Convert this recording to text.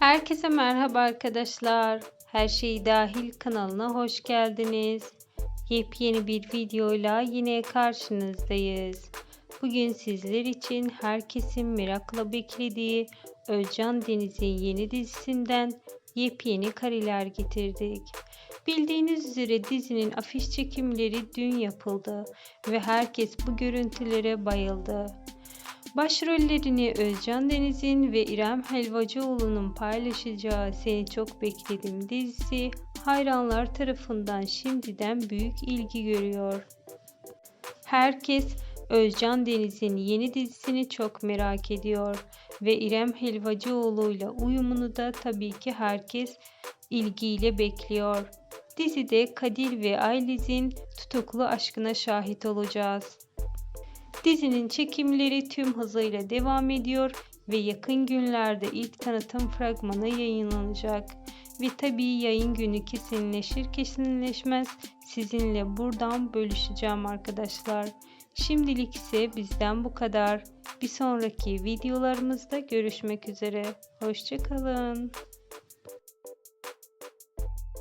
Herkese merhaba arkadaşlar. Her şey dahil kanalına hoş geldiniz. Yepyeni bir videoyla yine karşınızdayız. Bugün sizler için herkesin merakla beklediği Özcan Deniz'in yeni dizisinden yepyeni kareler getirdik. Bildiğiniz üzere dizinin afiş çekimleri dün yapıldı ve herkes bu görüntülere bayıldı. Başrollerini Özcan Deniz'in ve İrem Helvacıoğlu'nun paylaşacağı Seni Çok Bekledim dizisi hayranlar tarafından şimdiden büyük ilgi görüyor. Herkes Özcan Deniz'in yeni dizisini çok merak ediyor ve İrem Helvacıoğlu'yla uyumunu da tabii ki herkes ilgiyle bekliyor. Dizide Kadir ve Ayliz'in tutuklu aşkına şahit olacağız. Dizinin çekimleri tüm hızıyla devam ediyor ve yakın günlerde ilk tanıtım fragmanı yayınlanacak. Ve tabii yayın günü kesinleşir kesinleşmez sizinle buradan bölüşeceğim arkadaşlar. Şimdilik ise bizden bu kadar. Bir sonraki videolarımızda görüşmek üzere. Hoşçakalın.